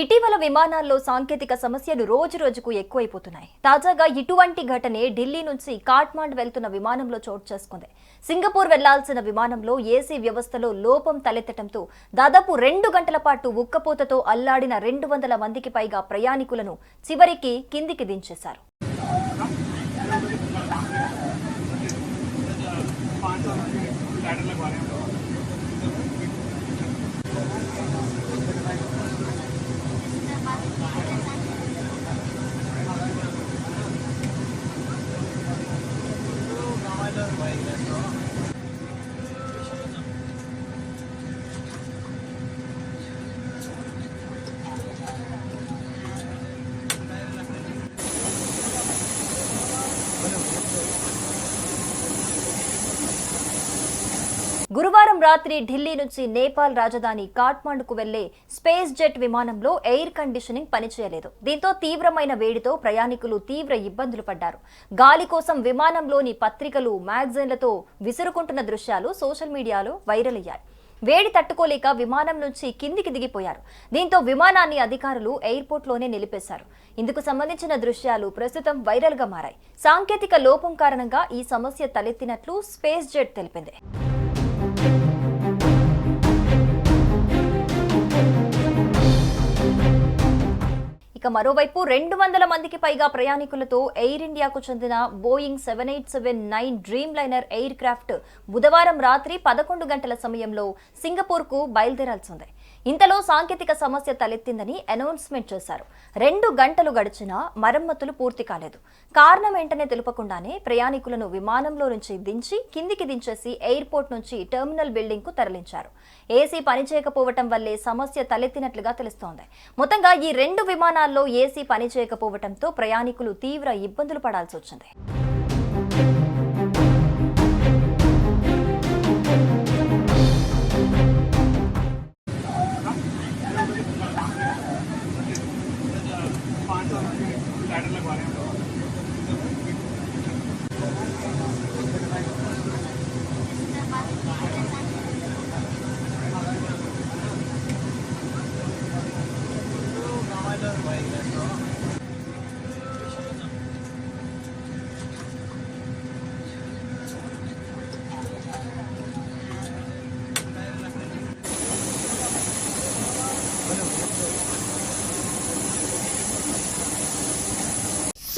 ఇటీవల విమానాల్లో సాంకేతిక సమస్యలు రోజు రోజుకు ఎక్కువైపోతున్నాయి. తాజాగా ఇటువంటి ఘటనే ఢిల్లీ నుంచి కాట్మాండ్ వెళ్తున్న విమానంలో చోటు చేసుకుంది. సింగపూర్ వెళ్ళాల్సిన విమానంలో ఏసీ వ్యవస్థలో లోపం తలెత్తడంతో దాదాపు రెండు గంటల పాటు ఉక్కపోతతో అల్లాడిన రెండు వందల మందికి పైగా ప్రయాణికులను చివరికి కిందికి దించేశారు. గురువారం రాత్రి ఢిల్లీ నుంచి నేపాల్ రాజధాని కాఠ్మండుకు వెళ్ళే స్పేస్ జెట్ విమానంలో ఎయిర్ కండిషనింగ్ పనిచేయలేదు. దీంతో తీవ్రమైన వేడితో ప్రయాణికులు తీవ్ర ఇబ్బందులు పడ్డారు. గాలి కోసం విమానంలోని పత్రికలు మ్యాగజైన్లతో విసురుకుంటున్న దృశ్యాలు సోషల్ మీడియాలో వైరల్ అయ్యాయి. వేడి తట్టుకోలేక విమానం నుంచి కిందికి దిగిపోయారు. దీంతో విమానాన్ని అధికారులు ఎయిర్పోర్ట్లోనే నిలిపేశారు. ఇందుకు సంబంధించిన దృశ్యాలు ప్రస్తుతం వైరల్గా మారాయి. సాంకేతిక లోపం కారణంగా ఈ సమస్య తలెత్తినట్లు స్పేస్ జెట్ తెలిపింది. ఇక మరోవైపు రెండు వందల మందికి పైగా ప్రయాణికులతో ఎయిర్ ఇండియాకు చెందిన Boeing seven eight seven nine Dreamliner aircraft బుధవారం రాత్రి పదకొండు గంటల సమయంలో సింగపూర్కు బయలుదేరాల్సి ఉంది. ఇంతలో సాంకేతిక సమస్య తలెత్తిందని అనౌన్స్మెంట్ చేశారు. రెండు గంటలు గడిచినా మరమ్మతులు పూర్తి కాలేదు. కారణం ఏంటనే తెలుపకుండానే ప్రయాణికులను విమానంలో నుంచి దించి కిందికి దించేసి ఎయిర్పోర్ట్ నుంచి టెర్మినల్ బిల్డింగ్కు తరలించారు. ఏసీ పనిచేయకపోవటం వల్లే సమస్య తలెత్తినట్లుగా తెలుస్తోంది. మొత్తంగా ఈ రెండు విమానాల్లో ఏసీ పనిచేయకపోవటంతో ప్రయాణికులు తీవ్ర ఇబ్బందులు పడాల్సి వచ్చింది. Thank you.